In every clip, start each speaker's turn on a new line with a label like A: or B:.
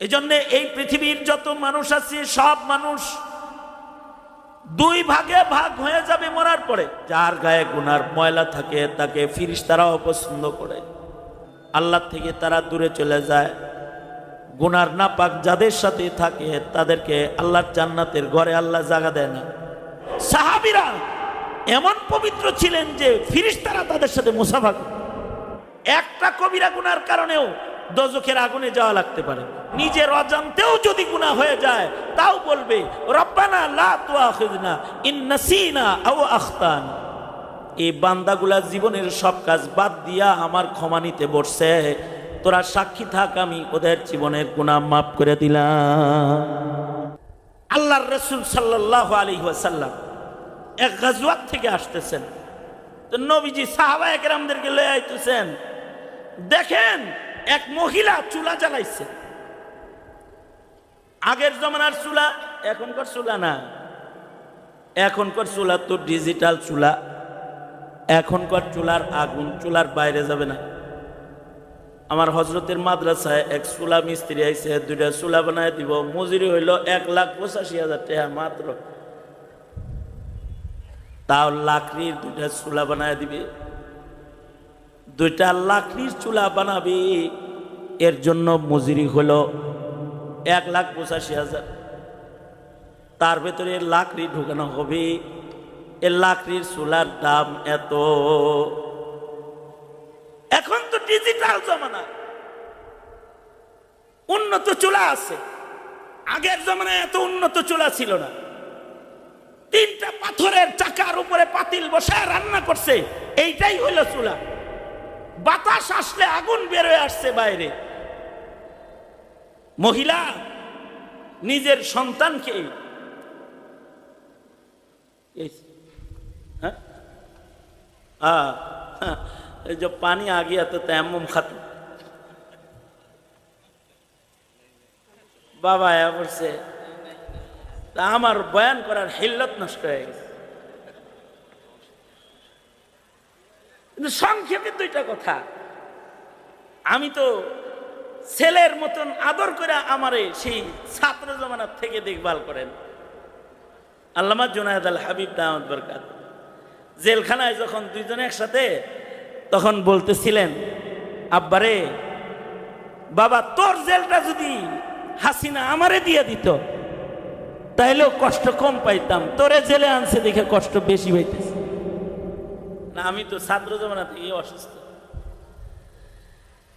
A: এজন্য এই পৃথিবীর যত মানুষ আছে, সব মানুষ দুই ভাগে ভাগ হয়ে যাবে মরার পরে। যার গায়ে গুনার ময়লা থাকে, তাকে ফিরিস তারাও পছন্দ করে। আল্লাহ থেকে তারা দূরে চলে যায়। গুনার নাপাক যাদের সাথে থাকে, তাদেরকে আল্লাহর জান্নাতের ঘরে আল্লাহ জায়গা দেয় না। সাহাবিরা এমন পবিত্র ছিলেন যে ফিরিস্তারা তাদের সাথে মুসাফা একটা কবিরা গুনার কারণেও দজখের আগুনে যাওয়া লাগতে পারে। নিজের অজান্তেও যদি গুনাহ হয়ে যায়, তাও বলবে, রব্বানা লা তুআখিযনা ইন নাসিনা আও আখতান। এই বান্দাগুলা জীবনের সব কাজ বাদ দিয়া আমার ক্ষমা নিতে বসছে। তোরা সাক্ষী থাক, আমি ওদের জীবনের গুনাহ মাফ করে দিলাম। আল্লাহর রসুল সাল্লাল্লাহু আলাইহি ওয়াসাল্লাম এক গাজওয়াত থেকে আসতেছেন। তো নবীজি সাহাবা একরামদেরকে লয়ে আইতেছেন। দেখেন এক মহিলা চুলা জ্বালাইছে। আগের জমানার চুলা, এখনকার চুলা না। এখনকার চুলা তো ডিজিটাল চুলা। এখনকার চুলার আগুন চুলার বাইরে যাবে না। আমার হজরতের মাদ্রাসায় এক চুলা মিস্ত্রি আইছে, দুইটা চুলা বানায় দিব। মজুরি হইল এক লাখ পঁচাশি হাজার টাকা মাত্র। তাও লাকড়ির দুইটা চুলা বানায় দিবে। দুইটা লাকড়ির চুলা বানাবি, এর জন্য মজুরি হলো এক লাখ পঁচাশি হাজার। তার ভেতরে লাকড়ি ঢুকানো হবে, এ লাকড়ির চুলার দাম এত। এখন তো ডিজিটাল জমানা। উন্নত চুলা আছে। আগের জমানায় এত উন্নত চুলা ছিল না। তিনটা পাথরের চাকার উপরে পাতিল বসায় রান্না করছে, এইটাই হলো চুলা। বাতাস আসলে আগুন বেরোয় আসছে বাইরে মহিলা নিজের সন্তানকে এই- হ্যাঁ? আ, হ্যাঁ, এই যে পানি आ गया तो तयम्मुम खत्म বাবা আয়া বলছে তা আমার বয়ান করার হিল্লত নষ্ট হয়ে গেছে কিন্তু সংক্ষেপে দুইটা কথা। আমি তো ছেলের মতন আদর করে আমারে সেই ছাত্র জমানার থেকে দেখভাল করেন। আল্লামা জুনায়দ আল হাবিব দাহমদ বরকাত। জেলখানায় যখন দুইজনে একসাথে, তখন বলতেছিলেন, আব্বারে, বাবা, তোর জেলটা যদি হাসিনা আমারে দিয়ে দিত, তাইলেও কষ্ট কম পাইতাম। তোরে জেলে আনছে দেখে কষ্ট বেশি পাইতেছে না, আমি তো ছাত্র জমানা থেকে অসুস্থ।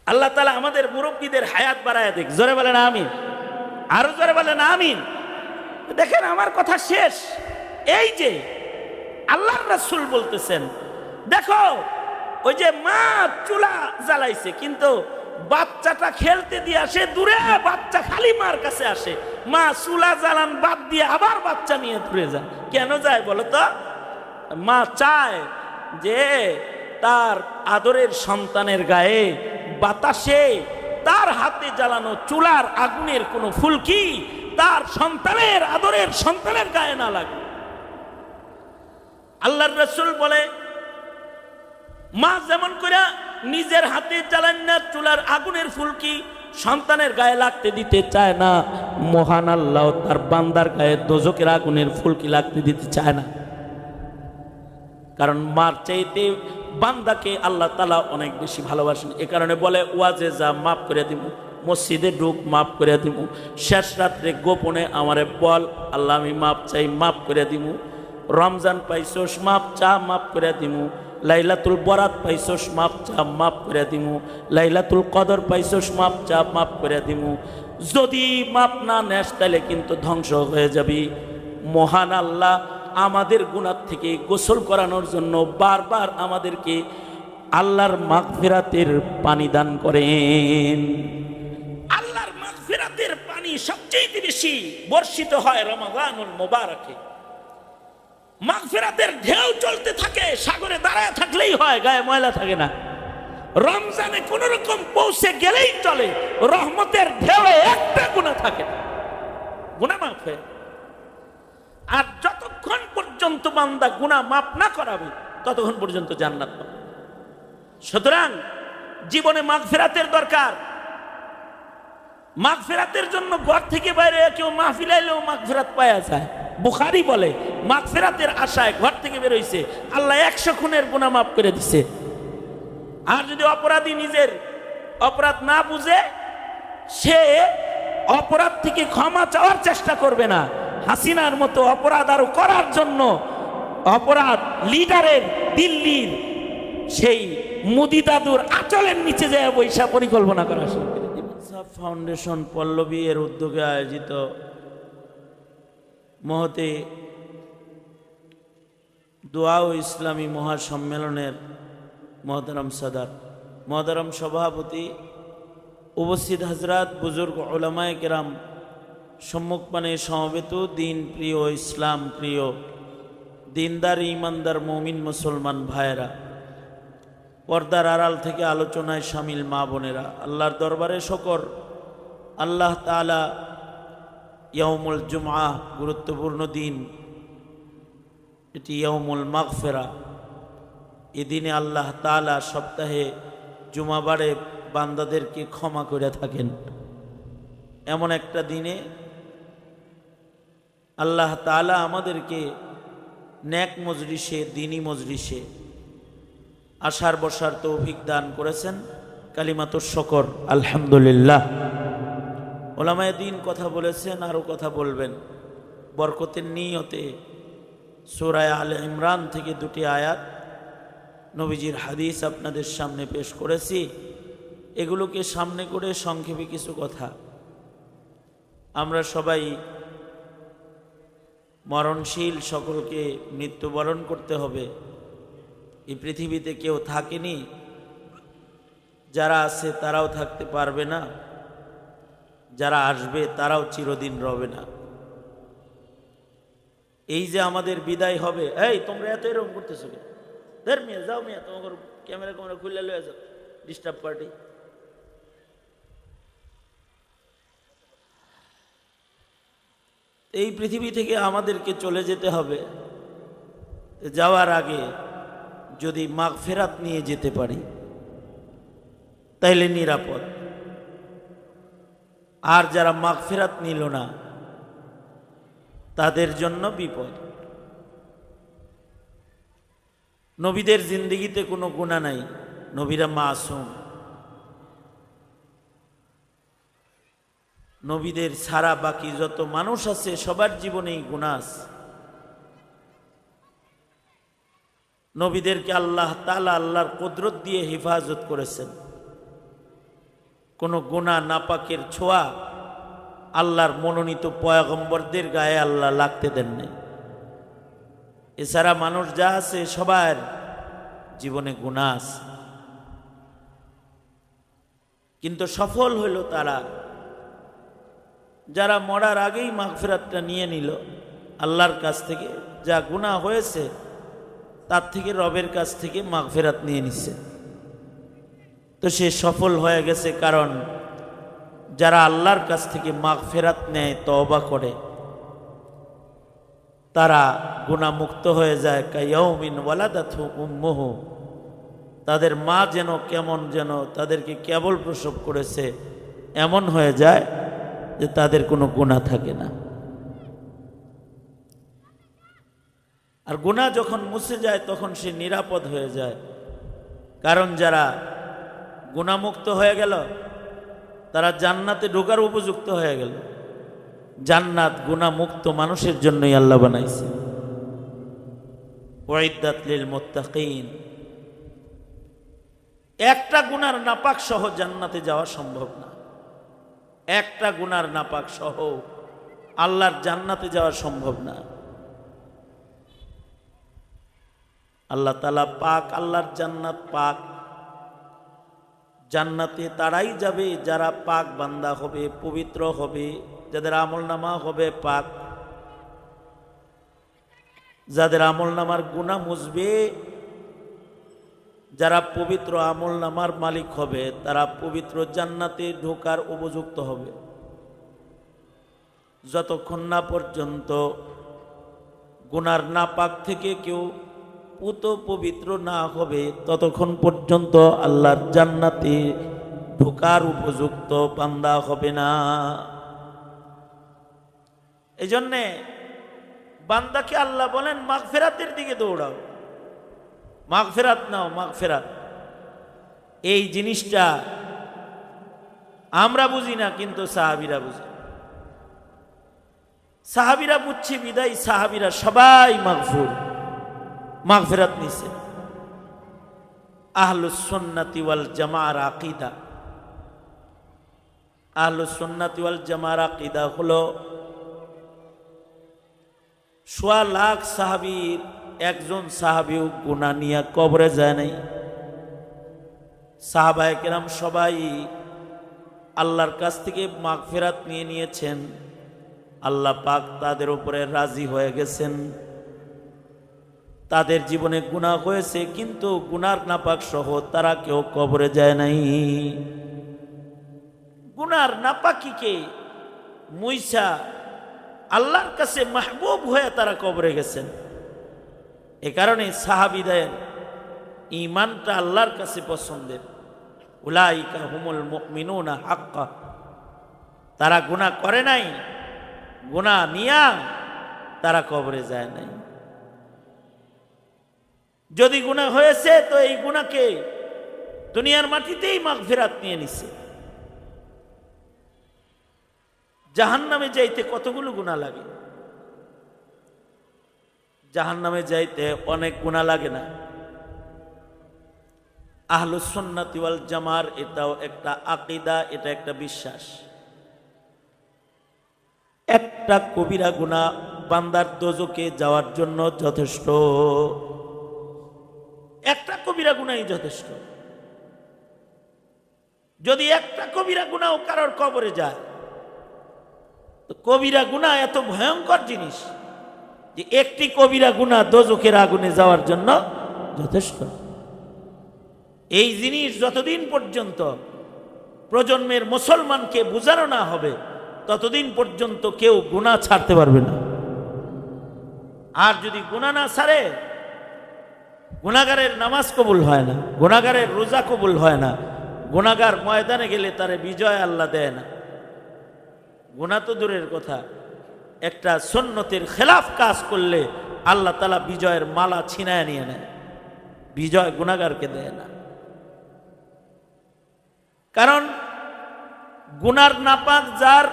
A: আল্লাহ তালা আমাদের মুরব্বীদের হায়াত বাড়ায় দেখ জোরে বলেন আমিন। আরও জোরে বলেন আমিন। দেখেন, আমার কথা শেষ। এই যে আল্লাহর রাসূল বলতেছেন, দেখো, ওই যে মা চুলা জ্বালাইছে, কিন্তু বাচ্চাটা খেলতে দিয়ে আসে দূরে, বাচ্চা খালি মার কাছে আসে। মা চুলা জ্বালান, বাদ দিয়ে আবার বাচ্চা নিয়ে দূরে যায় কেন যায় বলো তো? মা চায় যে তার আদরের সন্তানের গায়ে বাতাসে, তার হাতে জ্বালানো চুলার আগুনের কোনো ফুলকি তার সন্তানের আদরের সন্তানের গায়ে না লাগে আল্লাহর রসুল বলে, মা যেমন করে নিজের হাতে জ্বালান না, চুলার আগুনের ফুলকি সন্তানের গায়ে লাগতে দিতে চায় না, মহান আল্লাহ তার বান্দার গায়ে দোজকের আগুনের ফুলকি লাগতে দিতে চায় না। কারণ মার চাইতে বান্দাকে আল্লাহ তালা অনেক বেশি ভালোবাসেন। এ কারণে বলে, ওয়াজে যা মাফ করে দিব মসজিদে ঢুক, মাফ করে দিব শেষ রাত্রে গোপনে আমারে বল, আল্লাহ আমি মাপ চাই মাফ করে দিব রমজান পাইছোস, মাপ চা মাফ করে দিব লাইলাতুল বরাত পাইছোস, মাপ চা মাফ করে দিব লাইলাতুল কদর পাইছোস, মাপ চা মাফ করে দিব যদি মাপ না নেস তাহলে কিন্তু ধ্বংস হয়ে যাবি। মহান আল্লাহ আমাদের গুণার থেকে গোসল করানোর জন্য বারবার আমাদেরকে আল্লাহর মাগফিরাতের পানি দান করেন। আল্লাহর মাগফিরাতের পানি সবচেয়ে বেশি বর্ষিত হয় রমাদানুল মোবারকে। মাগফিরাতের ঢেউ চলতে থাকে, সাগরে দাঁড়ায় থাকলেই হয়, গায়ে ময়লা থাকে না। রমজানে কোন রকম পৌঁছে গেলেই চলে, রহমতের ঢেউয়ে একটা গুণা থাকে না। গুণা মাফ হয়ে আর যতক্ষণ পর্যন্ত বান্দা গুণা মাপ না করাবে, ততক্ষণ পর্যন্ত জান্নাত পাবে। সুতরাং জীবনে মাগফিরাতের দরকার। মাগফেরাতের জন্য ঘর থেকে বাইরে কেউ মাহফিলাইলেও মাগফেরাত পাওয়া যায়। বুখারি বলে মাঘ ফেরাতের আশায় ঘর থেকে বেরোইছে আল্লাহ একশো খুনের গুণা মাফ করে দিছে। আর যদি অপরাধী নিজের অপরাধ না বুঝে, সে অপরাধ থেকে ক্ষমা চাওয়ার চেষ্টা করবে না। হাসিনার মতো অপরাধ আরও করার জন্য অপরাধ লিডারের দিল্লির সেই মুদি দাদুর আচলের নিচে যায় বৈশা পরিকল্পনা করা ফাউন্ডেশন পল্লবী এর উদ্যোগে আয়োজিত মহতে দোয়া ও ইসলামী মহাসম্মেলনের মহতারাম সাদার। মহতারাম সভাপতি উপস্থিত হাজরাত বুজুর্গ ওলামায় কেরাম সম্মুখপানে সমবেত দিন প্রিয় ইসলাম প্রিয়, দিনদার, ইমানদার, মমিন, মুসলমান ভাইয়েরা। পর্দার আড়াল থেকে আলোচনায় সামিল মা বোনেরা, আল্লাহর দরবারে শকর। আল্লাহ তালা ইয়মুল জুমা গুরুত্বপূর্ণ দিন। এটি ইয়মুল মাগফেরা। এদিনে আল্লাহ তালা সপ্তাহে জুমাবারে বান্দাদেরকে ক্ষমা করে থাকেন। এমন একটা দিনে আল্লাহ তালা আমাদেরকে ন্যাক মজলিসে, দিনী মজলিসে আশার বসার তৌফিক দান করেছেন। কালিমাতুর শকর, আলহামদুলিল্লাহ। ওলামায় দিন কথা বলেছেন, আরও কথা বলবেন। বরকতের নিয়তে সুরায় আল ইমরান থেকে দুটি আয়াত নবীজির হাদিস আপনাদের সামনে পেশ করেছি। এগুলোকে সামনে করে সংক্ষেপে কিছু কথা। আমরা সবাই মরণশীল সকলকে মৃত্যুবরণ করতে হবে। এই পৃথিবীতে কেউ থাকেনি, যারা আছে তারাও থাকতে পারবে না, যারা আসবে তারাও চিরদিন রবে না। এই যে আমাদের বিদায় হবে, এই তোমরা এত এরকম করতেছো ধর মিয়া, যাও মিয়া তোমার ক্যামেরা ক্যামেরা খুলে লয়ে যাও ডিস্টার্ব পার্টি এই পৃথিবী থেকে আমাদেরকে চলে যেতে হবে। যাওয়ার আগে যদি মাগ ফেরাত নিয়ে যেতে পারি, তাইলে নিরাপদ। আর যারা মাগ ফেরাত নিল না, তাদের জন্য বিপদ। নবীদের জিন্দিগিতে কোনো গুণা নাই, নবীরা মাসুম। নবীদের ছাড়া বাকি যত মানুষ আছে, সবার জীবনেই আছে। নবীদেরকে আল্লাহ তালা আল্লাহর কুদরত দিয়ে হেফাজত করেছেন। কোনো গুণা নাপাকের ছোঁয়া আল্লাহর মনোনীত পয়াগম্বরদের গায়ে আল্লাহ লাগতে দেন নাই। এছাড়া মানুষ যা আছে, সবার জীবনে গুণা আছে। কিন্তু সফল হইল তারা যারা মরার আগেই মাগফিরাতটা নিয়ে নিল, আল্লাহর কাছ থেকে যা গুণা হয়েছে, তার থেকে রবের কাছ থেকে মাগফেরাত নিয়ে নিচ্ছে তো সে সফল হয়ে গেছে কারণ যারা আল্লাহর কাছ থেকে মাগফেরাত নেয়, তওবা করে, তারা গুণামুক্ত হয়ে যায়। কাইয়মিন ওয়ালাদাথু উম্মুহু, তাদের মা যেন কেমন যেন তাদেরকে কেবল প্রসব করেছে, এমন হয়ে যায় যে তাদের কোনো গুণা থাকে না। আর গুণা যখন মুছে যায়, তখন সে নিরাপদ হয়ে যায়। কারণ যারা গুণামুক্ত হয়ে গেল, তারা জান্নাতে ঢোকার উপযুক্ত হয়ে গেল। জান্নাত গুণামুক্ত মানুষের জন্যই আল্লাহ বানাইছে। ওয়াইদাত লিল মুত্তাকিন। একটা গুনার নাপাক সহ জান্নাতে যাওয়া সম্ভব না। একটা গুনার নাপাক সহ আল্লাহর জান্নাতে যাওয়া সম্ভব না। আল্লাহ তালা পাক, আল্লাহর জান্নাত পাক। জান্নাতে তারাই যাবে, যারা পাক বান্দা হবে, পবিত্র হবে, যাদের আমল নামা হবে পাক। যাদের আমল নামার গুণা মুছবে যারা পবিত্র আমল নামার মালিক হবে, তারা পবিত্র জান্নাতে ঢোকার উপযুক্ত হবে। যতক্ষণ না পর্যন্ত গুনার নাপাক থেকে কেউ পুত পবিত্র না হবে, ততক্ষণ পর্যন্ত আল্লাহর জান্নাতে ঢোকার উপযুক্ত বান্দা হবে না। এই জন্যে বান্দাকে আল্লাহ বলেন, মাগফেরাতের দিকে দৌড়াও। মাগফেরাত নাও, মাগফেরাত। এই জিনিসটা আমরা বুঝি না, কিন্তু সাহাবিরা বুঝি। সাহাবিরা বুঝছি, বিদায় সাহাবিরা সবাই মাগফুর, মাগফেরাত নিছে। আহলুসন্নাতি ওয়াল জামার আকিদা। আহলুসন্নাতি ওয়াল জামার আকিদা হলো, সোয়া লাখ সাহাবির একজন সাহাবিও গুণা নিয়ে কবরে যায় নাই। সাহাবায় কেরাম সবাই আল্লাহর কাছ থেকে মাগফেরাত নিয়ে নিয়েছেন। আল্লাহ পাক তাদের উপরে রাজি হয়ে গেছেন। তাদের জীবনে গুণা হয়েছে, কিন্তু গুনার নাপাক সহ তারা কেউ কবরে যায় নাই। গুনার নাপাকিকে মুইসা আল্লাহর কাছে মাহবুব হয়ে তারা কবরে গেছেন। এ কারণে সাহাবিদের ইমানটা আল্লাহর কাছে পছন্দের। উলাইকা হুমুল মুমিনুনা হাক্কা। তারা গুনাহ করে নাই, গুনাহ নিয়া তারা কবরে যায় নাই। যদি গুনাহ হয়েছে, তো এই গুণাকে দুনিয়ার মাটিতেই মাগফিরাত নিয়ে নিছে। জাহান্নামে যাইতে কতগুলো গুণা লাগে? জাহান্নামে যাইতে অনেক গুণা লাগে না। আহলুসন্নাতি ওয়াল জামার এটাও একটা আকিদা, এটা একটা বিশ্বাস। একটা কবিরা গুণা বান্দার দোজকে যাওয়ার জন্য যথেষ্ট। একটা কবিরা গুণাই যথেষ্ট। যদি একটা কবিরা গুণাও কারোর কবরে যায়, তো কবিরা গুণা এত ভয়ঙ্কর জিনিস। যে একটি কবিরা গুণা দোজকের আগুনে যাওয়ার জন্য যথেষ্ট। এই জিনিস যতদিন পর্যন্ত প্রজন্মের মুসলমানকে বোঝানো না হবে, ততদিন পর্যন্ত কেউ গুণা ছাড়তে পারবে না। আর যদি গুণা না ছাড়ে গুণাগারের নামাজ কবুল হয় না গুণাগারের রোজা কবুল হয় না গুণাগার ময়দানে গেলে তারে বিজয় আল্লাহ দেয় না। গুণা তো দূরের কথা। একটা সন্ন্যতের খেলাফ কাজ করলে আল্লাহ তালা বিজয়ের মালা ছিনায় নিয়ে নেয়। বিজয় গুণাগারকে দেয় না। কারণ গুনার নাপাক যার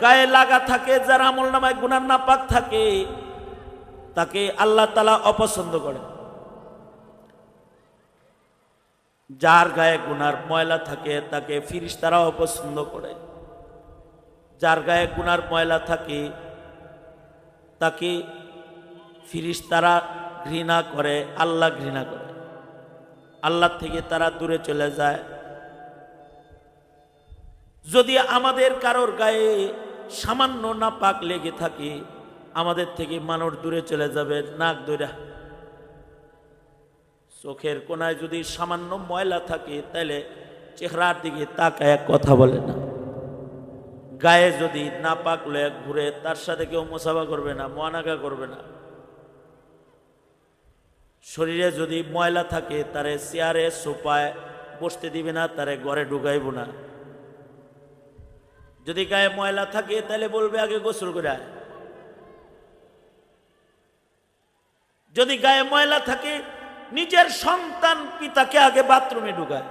A: গায়ে লাগা থাকে, যার আমল নামায় গুনার নাপাক থাকে, তাকে আল্লাহ তালা অপছন্দ করে। যার গায়ে গুনার ময়লা থাকে, তাকে ফিরিস তারা অপছন্দ করে। যার গায়ে গুনার ময়লা থাকে তাকে ফিরিস তারা ঘৃণা করে, আল্লাহ ঘৃণা করে। আল্লাহ থেকে তারা দূরে চলে যায়। যদি আমাদের কারোর গায়ে সামান্য না পাক লেগে থাকে, আমাদের থেকে মানুষ দূরে চলে যাবে, নাক দূরা চোখের কোনায় যদি সামান্য ময়লা থাকে তাহলে চেহারার দিকে তাকায় কথা বলে না। গায়ে যদি না পাকলে ঘুরে, তার সাথে কেউ মোসাফা করবে না মহানাগা করবে না। শরীরে যদি ময়লা থাকে, তারে চেয়ারে সোপায় বসতে দিবে না, তারে ঘরে ঢুকাইব না। যদি গায়ে ময়লা থাকে, তাহলে বলবে, আগে গোসল করে যদি গায়ে ময়লা থাকে, নিজের সন্তান পিতাকে আগে বাথরুমে ঢুকায়।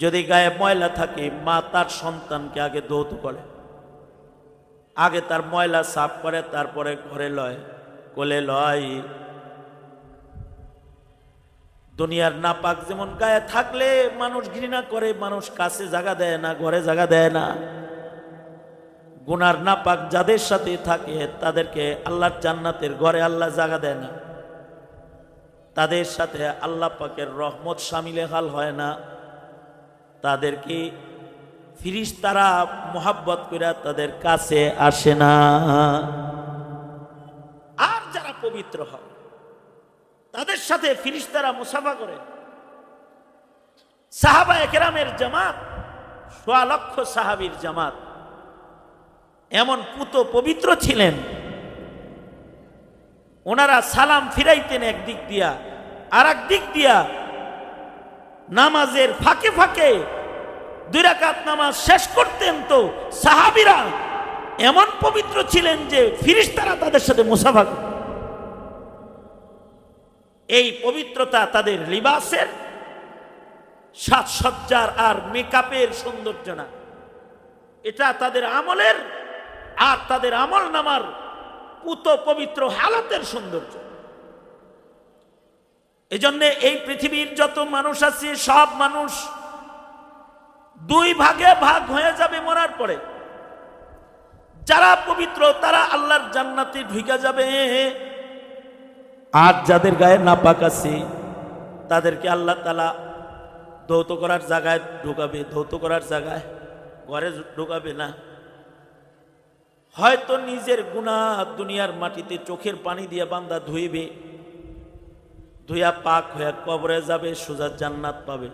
A: যদি গায়ে ময়লা থাকে, মা তার সন্তানকে আগে দৌত করে। আগে তার ময়লা সাফ করে, তারপরে ঘরে লয়, কোলে লয়। দুনিয়ার নাপাক যেমন গায়ে থাকলে মানুষ ঘৃণা করে, মানুষ কাছে জায়গা দেয় না, ঘরে জায়গা দেয় না। গুনার নাপাক যাদের সাথে থাকে, তাদেরকে আল্লাহর জান্নাতের ঘরে আল্লাহ জায়গা দেয় না। তাদের সাথে আল্লাহ পাকের রহমত সামিলে হাল হয় না। তাদেরকে ফিরিস তারা মোহাব্বত করে তাদের কাছে আসে না। আর যারা পবিত্র হয়, তাদের সাথে ফিরিস্তারা মুসাফা করে। সাহাবা একরামের জামাত, সোয়া লক্ষ সাহাবির জামাত, এমন পুত পবিত্র ছিলেন। ওনারা সালাম ফিরাইতেন এক দিক দিয়া আর দিক দিয়া নামাজের ফাঁকে ফাঁকে দুই রাকাত নামাজ শেষ করতেন তো সাহাবিরা এমন পবিত্র ছিলেন যে ফিরিস্তারা তাদের সাথে মুসাফা। এই পবিত্রতা তাদের লিবাসের সাজসজ্জার আর মেকআপের সৌন্দর্য না এটা তাদের আমলের আর তাদের আমল নামার পুত পবিত্র হালতের সৌন্দর্য এজন্য এই পৃথিবীর যত মানুষ আছে, সব মানুষ দুই ভাগে ভাগ হয়ে যাবে মরার পরে। যারা পবিত্র, তারা আল্লাহর জান্নাতে ঢুকে যাবে। আর যাদের গায়ে নাপাক আছে, তাদেরকে আল্লাহ তালা ধৌত করার জায়গায় ঢুকাবে। ধৌত করার জায়গায় ঘরে ঢুকাবে না। হয়তো নিজের গুণা দুনিয়ার মাটিতে চোখের পানি দিয়ে বান্দা ধুইবে। ধুইয়া পাক হয়ে কবরে যাবে, সোজা জান্নাত পাবে।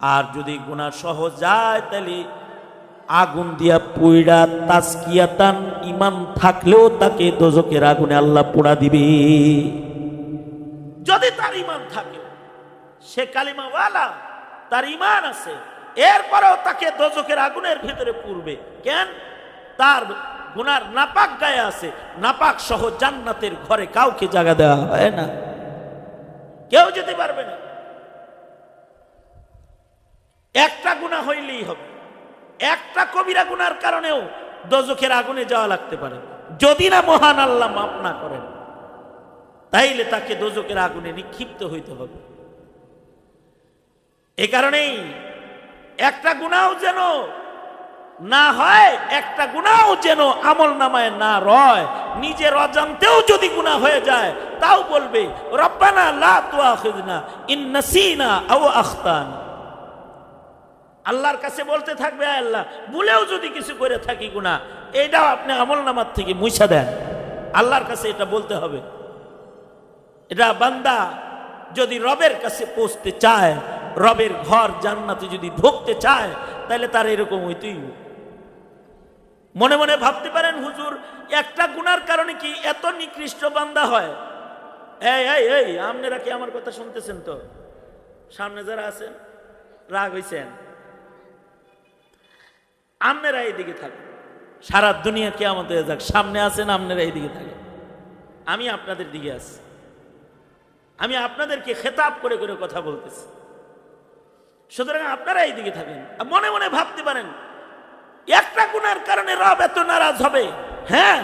A: আর যদি গুণা সহ যায় তাহলে আগুন দিয়া পুইড়া তাস্কিয়াতান ইমান থাকলেও তাকে দোজকের আগুনে আল্লাহ পোড়া দিবে। যদি তার ইমান থাকে, সে কালিমাওয়ালা, তার ইমান আছে, এরপরেও তাকে দোজকের আগুনের ভিতরে পুরবে কেন? তার গুনার নাপাক গায়ে আছে, নাপাক সহ জান্নাতের ঘরে কাউকে জায়গা দেওয়া হয় না। কেউ যেতে পারবে না। একটা গুণা হইলেই হবে। একটা কবিরা গুনার কারণেও দোজখের আগুনে যাওয়া লাগতে পারে। যদি না মহান আল্লাহ মাফ না করেন, তাইলে তাকে দোজকের আগুনে নিক্ষিপ্ত হইতে হবে। এ কারণেই একটা গুণাও যেন না হয় একটা গুণাও যেন আমল নামায় না রয়। নিজের অজান্তেও যদি গুণা হয়ে যায়, তাও বলবে, রব্বানা লা তুআখিযনা ইন নাসিনা আল্লাহর কাছে বলতে থাকবে আল্লাহ, ভুলেও যদি কিছু করে থাকি গুণা, এটাও আপনি আমল নামার থেকে মুছা দেন। আল্লাহর কাছে এটা বলতে হবে। এটা বান্দা যদি রবের কাছে পৌঁছতে চায়, রবের ঘর জান্নাতে যদি ঢুকতে চায়, তাহলে তার এরকম হইতেই। মনে মনে ভাবতে পারেন, হুজুর, একটা গুনার কারণে কি এত নিকৃষ্ট বান্দা হয়? এই এই আপনারা কি আমার কথা শুনতেছেন তো? সামনে যারা আছেন, রাগ হইছেন। আপনারা এইদিকে থাকেন। সারা দুনিয়া কে আমাদের যাক, সামনে আছেন, আপনারা এইদিকে থাকেন। আমি আপনাদের দিকে আছি। আমি আপনাদেরকে খেতাব করে করে কথা বলতেছি। সুতরাং আপনারা এইদিকে থাকেন। মনে মনে ভাবতে পারেন একটা গুণার কারণে রব এত নারাজ হবে। হ্যাঁ?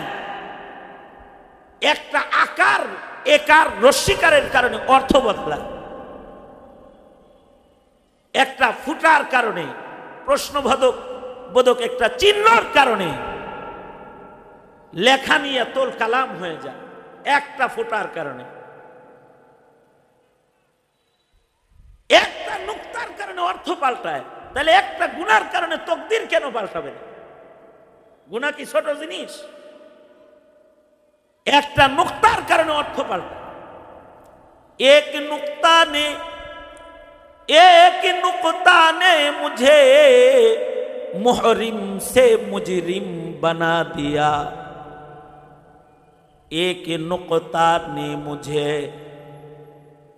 A: একটা আকার, একার রস্বীকারের কারণে অর্থ বদলা একটা ফুটার কারণে, প্রশ্নবোধক বোধক একটা চিহ্নর কারণে লেখা নিয়ে তোল কালাম হয়ে যায়, একটা ফুটার কারণে। একটা নুক্তার কারণে অর্থ পাল্টায়। তাহলে একটা গুনার কারণে তকদির কেন পাল্টাবে না গুণা কি ছোট জিনিস একটা নুক্তার কারণে অর্থ পাল্টায় এক নুক্তা নে एक नुकता ने मुझे मुहरिम से मुजरिम बना दिया एक नुकता ने मुझे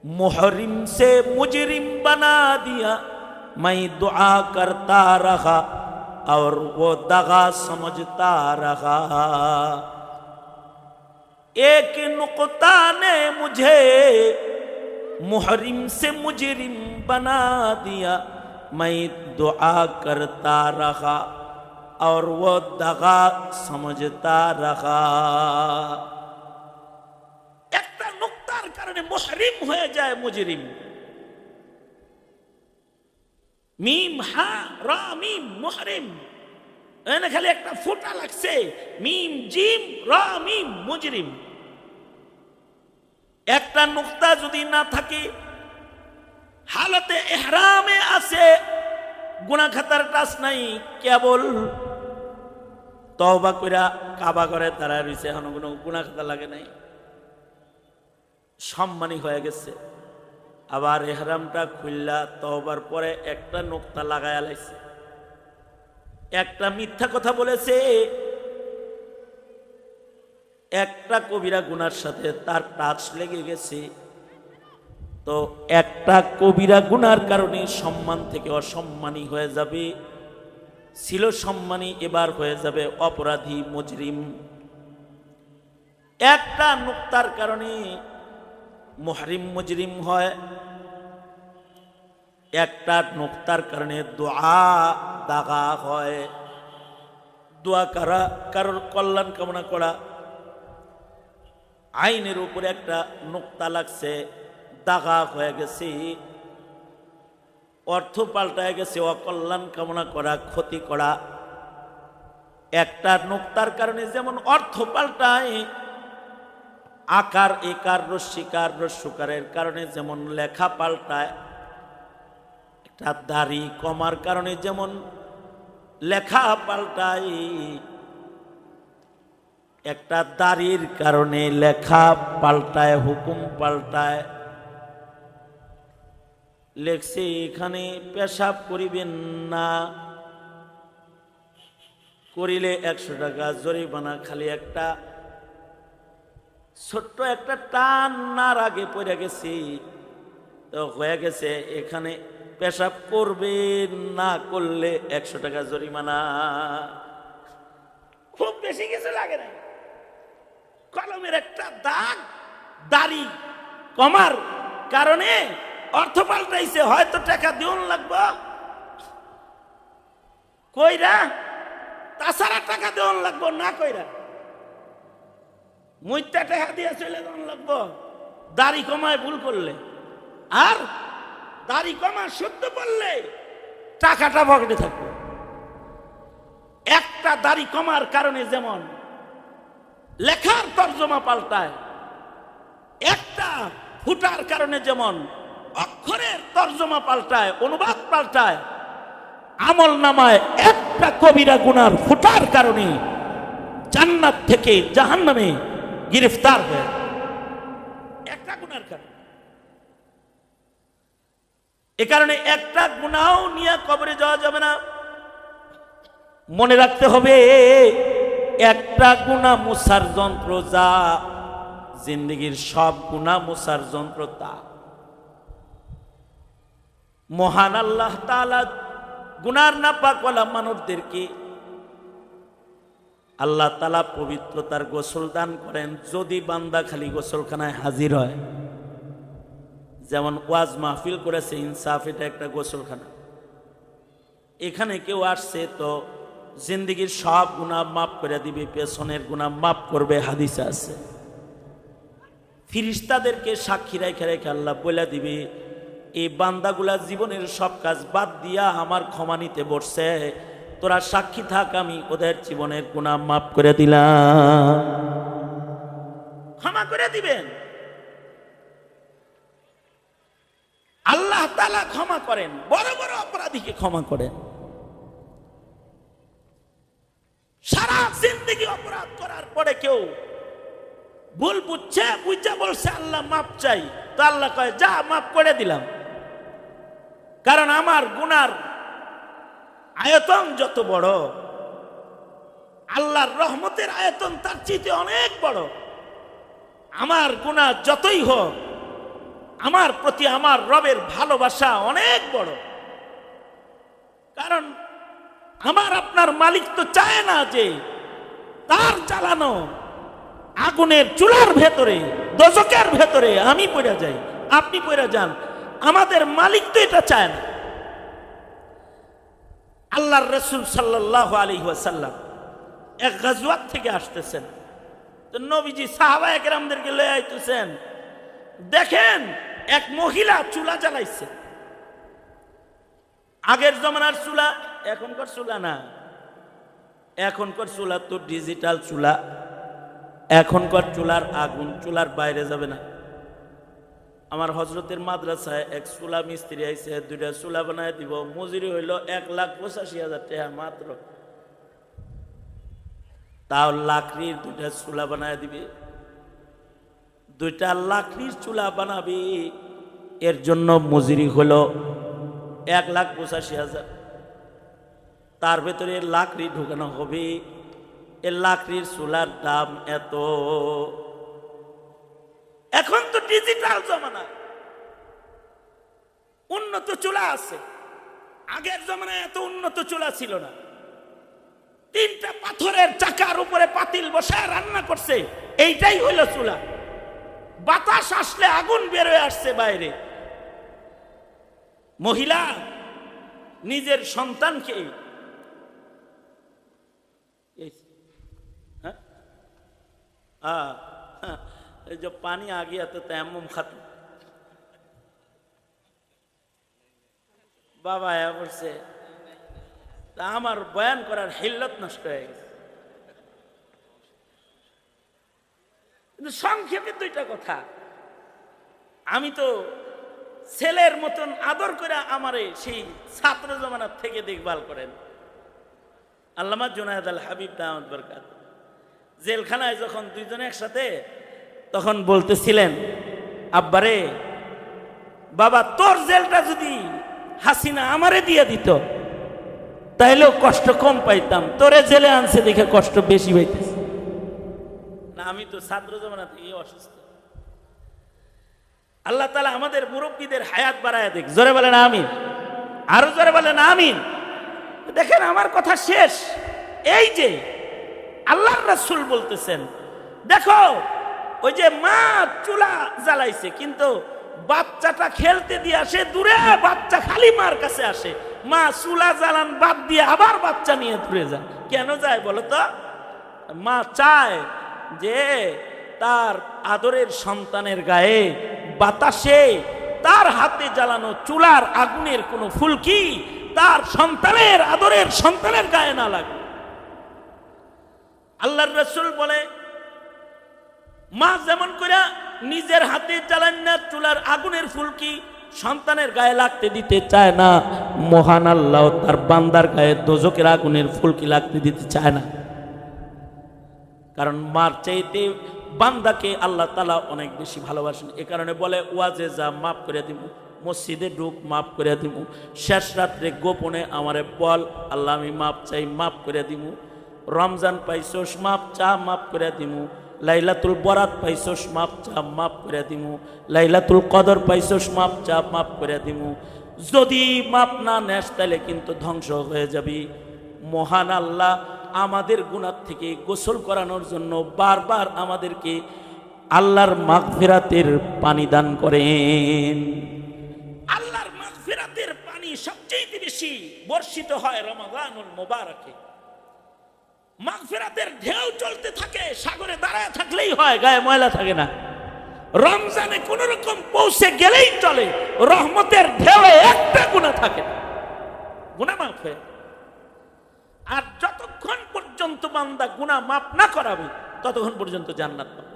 A: मुहरिम से मुजरिम बना दिया میں دعا کرتا رہا اور وہ دغا سمجھتا رہا۔ ایک نقطہ نے مجھے محرم سے مجرم بنا دیا۔ میں دعا کرتا رہا اور وہ دغا سمجھتا رہا۔ ایک نقطہ کرنے محرم ہو جائے مجرم۔ মিম হা, রা, মিম, মুহরিম। এখানে খালি একটা ফোঁটা লাগছে। মিম, জিম, রা, মিম, মুজরিম। একটা নুক্তা যদি না থাকে, হালতে এহরামে আছে গুনা খাতার টাচ নাই, কেবল তবা কইরা কাবা করে তারা রয়েছে এখন কোনো গুনা খাতা লাগে নাই। সম্মানী হয়ে গেছে। আবার এহরামটা খুললা তবার পরে একটা নোক্তা লাগায় লাইছে। একটা মিথ্যা কথা বলেছে। একটা কবিরা গুনার সাথে তার টাচ লেগে গেছে। তো একটা কবিরা গুনার কারণে সম্মান থেকে অসম্মানী হয়ে যাবে। ছিল সম্মানী, এবার হয়ে যাবে অপরাধী, মুজরিম। একটা নুক্তার কারণে মুহরিম মুজরিম হয়। একটা নোক্তার কারণে দোয়া দাগা হয়। দোয়া করা, কারোর কল্যাণ কামনা করা। আইনের উপরে একটা নোক্তা লাগছে, দাগা হয়ে গেছে। অর্থ পাল্টায় গেছে, অকল্যাণ কামনা করা, ক্ষতি করা। একটা নোক্তার কারণে যেমন অর্থ পাল্টায় আকার একার রস্যিকার রস্যকারের কারণে যেমন লেখা পাল্টায়, একটা দাড়ি কমার কারণে যেমন লেখা পাল্টায়, একটা দাড়ির কারণে লেখা পাল্টায়, হুকুম পাল্টায়। লেখছে, এখানে পেশাব করিবেন না। করিলে একশো টাকা জরিমানা, খালি একটা ছোট্ট একটা টান নার আগে পড়ে গেছি। তো হয়ে গেছে, এখানে পেশাব করবে না করলে একশো টাকা জরিমানা। খুব বেশি কিছু লাগে না। কলমের একটা দাগ, দাড়ি, কমার কারণে অর্থ পাল্টাইছে, হয়তো টাকা দিউন লাগবো। কইরা, তাছাড়া টাকা দেওয়ান লাগবো, না কইরা। মুইটা টাকা দিয়ে চলে যাওয়ান লাগবো। দাড়ি কমায় ভুল করলে। আর দাড়ি কমা সত্য বললে টাকাটা পকেটে থাকবে। একটা দাড়ি কমার কারণে যেমন লেখার তর্জমা পাল্টায়, একটা ফুটার কারণে যেমন অক্ষরের তর্জমা পাল্টায়, অনুবাদ পাল্টায়, আমল নামায় একটা কবিরা গুনার ফুটার কারণে জান্নাত থেকে জাহান্নামে গ্রেফতার হয়ে একটা গুনার কারণে। এ কারণে একটা গুনাও নিয়ে কবরে যাওয়া যাবে না। মনে রাখতে হবে একটা গুণা মুসার যন্ত্র যা জিন্দগির সব গুণা মুসার যন্ত্র তা। মহান আল্লাহ তালা গুনার না পাকওয়ালা মানুষদেরকে আল্লাহ তালা পবিত্রতার গোসল দান করেন, যদি বান্দা খালি গোসলখানায় হাজির হয়। যেমন ওয়াজ মাহফিল করেছে, ইনসাফ, এটা একটা গোসলখানা। এখানে কেউ আসছে তো জিন্দিগির সব গুণা মাফ করে দিবে, পেছনের গুণা মাফ করবে, হাদিসে আছে। ফিরিস্তাদেরকে সাক্ষী রেখে রেখে আল্লাহ বলে দিবে, এই বান্দাগুলা জীবনের সব কাজ বাদ দিয়া আমার ক্ষমা নিতে বসছে তোরা সাক্ষী থাক, আমি ওদের জীবনের গুণা মাফ করে দিলাম। ক্ষমা করে দিবেন। আল্লাহ তালা ক্ষমা করেন, বড় বড় অপরাধীকে ক্ষমা করেন। সারা জিন্দগি অপরাধ করার পরে কেউ ভুল বুঝছে বুঝছে বলছে, আল্লাহ মাপ চাই। তো আল্লাহ কয়, যা মাপ করে দিলাম। কারণ আমার গুনার আয়তন যত বড়, আল্লাহর রহমতের আয়তন তার চিতে অনেক বড়। আমার গুণা যতই হোক, আমার প্রতি আমার রবের ভালোবাসা অনেক বড়। কারণ আমার আপনার মালিক তো চায় না যে তার চালানো আগুনের চুলার ভেতরে দশকের ভেতরে আমি পড়ে যাই, আপনি পড়ে যান। আমাদের মালিক তো এটা চায় না। আল্লাহর রসুল সাল্লাহ আলী ওয়াসাল্লাম এক গাজওয়াত থেকে আসতেছেন। তো নবীজি সাহাবা একরামদেরকে লয়ে আইতেছেন। দেখেন, এক মহিলা চুলা জ্বালাইছে। আগের জমানার চুলা, এখনকার চুলা না। এখনকার চুলা তো ডিজিটাল চুলা। এখনকার চুলার আগুন চুলার বাইরে যাবে না। আমার হজরতের মাদ্রাসায় এক চুলা মিস্ত্রি আইছে, দুইটা চুলা বানায় দিব। মজুরি হইল এক লাখ পঁচাশি হাজার টাকা মাত্র। তাও লাকড়ির দুইটা চুলা বানায় দিবে। দুইটা লাকড়ির চুলা বানাবি, এর জন্য মজুরি হলো এক লাখ পঁচাশি হাজার। তার ভেতরে লাকড়ি ঢুকানো হবে। এ লাকড়ির চুলার দাম এত। এখন তো ডিজিটাল জমানা। উন্নত চুলা আছে। আগের জমানায় এত উন্নত চুলা ছিল না। তিনটা পাথরের চাকার উপরে পাতিল বসায় রান্না করছে। এইটাই হইল চুলা। বাতাস আসলে আগুন বেরোয় আসছে বাইরে। মহিলা, নিজের সন্তানকে হ্যাঁ? আ, হ্যাঁ, এই যে পানি आ गया तो तयम्मुम खत्म বাবা আয়া বলছে তা আমার বয়ান করার হিল্লত নষ্ট হয়ে গেছে কিন্তু সংক্ষেপে দুইটা কথা আমি তো ছেলের মতন আদর করে আমারে সেই ছাত্র জমানার থেকে দেখভাল করেন আল্লামা জুনায়দ আল হাবিব দাহমদ বরকাত জেলখানায় যখন দুইজনে একসাথে তখন বলতেছিলেন, আব্বারে, বাবা, তোর জেলটা যদি হাসিনা আমারে দিয়ে দিত, তাইলেও কষ্ট কম পাইতাম। তোরে জেলে আনছে দেখে কষ্ট বেশি পাইতেছে না, আমি তো ছাত্র জমানা থেকে অসুস্থ। আল্লাহ তালা আমাদের মুরব্বীদের হায়াত বাড়ায় দেখ জোরে বলেন, আমিন। আরও জোরে বলেন, আমিন। দেখেন, আমার কথা শেষ। এই যে আল্লাহ রাসূল বলতেছেন, দেখো ওই যে মা চুলা জ্বালাইছে, কিন্তু বাচ্চাটা খেলতে দিয়ে আসে দূরে বাচ্চা খালি মার কাছে আসে। মা চুলা জ্বালান, বাদ দিয়ে আবার বাচ্চা নিয়ে দূরে যায় কেন যায় বলো তো? মা চায় যে তার আদরের সন্তানের গায়ে বাতাসে তার হাতে জ্বালানো চুলার আগুনের কোনো ফুলকি তার সন্তানের, আদরের সন্তানের গায়ে না লাগে আল্লাহর রসুল বলে মা যেমন করে নিজের হাতে চালান না, চুলার আগুনের ফুলকি সন্তানের গায়ে লাগতে দিতে চায় না, মহান আল্লাহ তার বান্দার গায়ে দোজকের আগুনের ফুলকি লাগতে দিতে চায় না। কারণ মার চাইতে বান্দাকে আল্লাহ তালা অনেক বেশি ভালোবাসেন। এ কারণে বলে, ওয়াজে যা মাফ করে দিব মসজিদে ঢুক, মাফ করে দিব শেষ রাত্রে গোপনে আমারে বল, আল্লাহ আমি মাপ চাই, মাফ করে দিব রমজান পাইছোস, মাপ চা মাফ করে দিমু। লাইলাতুল বরাত পাইছোস, মাপ চাপ মাফ করে দিমু। লাইলাতুল কদর পাইছোস, মাপ চাপ মাফ করে দিমু। যদি মাপ না নেস, তাহলে কিন্তু ধ্বংস হয়ে যাবি। মহান আল্লাহ, আমাদের গুণার থেকে গোসল করানোর জন্য বারবার আমাদেরকে আল্লাহর মাগফিরাতের পানি দান করেন। আল্লাহর মাগফিরাতের পানি সবচেয়ে বেশি বর্ষিত হয় রমাদানুল মোবারকে। মাগফিরাতের ঢেউ চলতে থাকে, সাগরে দাঁড়ায় থাকলেই হয়, গায়ে ময়লা থাকে না। রমজানে কোন রকম পৌঁছে গেলেই চলে, রহমতের ঢেউয়ে একটা গুণা থাকে গুণা মাফ হয়ে আর যতক্ষণ পর্যন্ত বান্দা গুণা মাপ না করাবে, ততক্ষণ পর্যন্ত জান্নাত পাবে।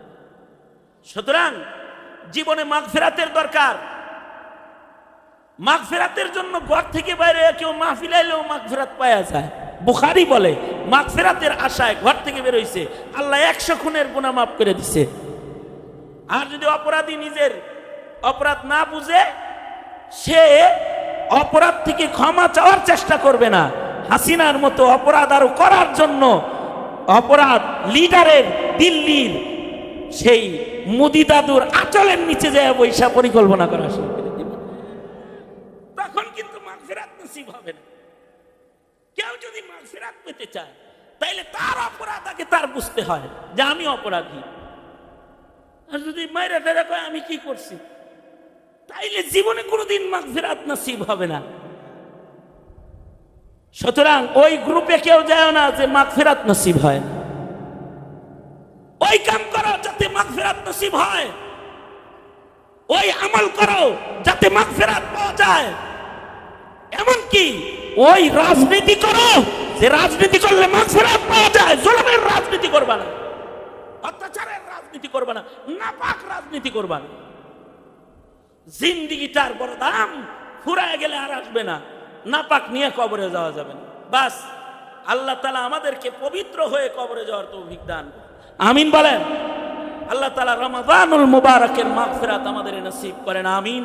A: সুতরাং জীবনে মাগফিরাতের দরকার। মাগফিরাতের জন্য ঘর থেকে বাইরে কেউ মাহফিল আইলেও মাগফিরাত পাওয়া যায়। বুখারি বলে, মাগফিরাতের আশায় ঘর থেকে বেরোইছে আল্লাহ একশো খুনের গুণা মাফ করে দিছে। আর যদি অপরাধী নিজের অপরাধ না বুঝে, সে অপরাধ থেকে ক্ষমা চাওয়ার চেষ্টা করবে না। হাসিনার মতো অপরাধ আরও করার জন্য অপরাধ লিডারের দিল্লির সেই মুদি দাদুর আচলের নিচে যায় বৈশা পরিকল্পনা করা করে তখন কিন্তু মাগফিরাত নসিব হবে না। কেউ যদি মাগফিরাত পেতে চায়, তাইলে তার অপরাধ আগে তার বুঝতে হয় যে আমি অপরাধী। আর যদি মাইরা টেরা কয়, আমি কি করছি? তাইলে জীবনে কোনোদিন মাগফিরাত নসিব হবে না। সুতরাং ওই গ্রুপে কেউ যায় না যে মাগফিরাত নসিব হয়। ওই কাম করো যাতে মাগফিরাত নসিব হয়। ওই আমল করো যাতে মাগফিরাত পাওয়া যায়। এমনকি ওই রাজনীতি করো। যে রাজনীতি করলে মাগফিরাত পাওয়া যায়, জুলুমের রাজনীতি করবা না। অত্যাচারের রাজনীতি করবা না, নাপাক রাজনীতি করবা না। জিন্দিগিটার বড় দাম ফুরায় গেলে আর আসবে না, নাপাক নিয়ে কবরে যাওয়া যাবে না। বাস, আল্লাহ তালা আমাদেরকে পবিত্র হয়ে কবরে যাওয়ার তৌফিক দান। আমিন বলেন। আল্লাহ তালা রমাদানুল মুবারকের মাগফিরাত আমাদের নসিব করেন, আমিন।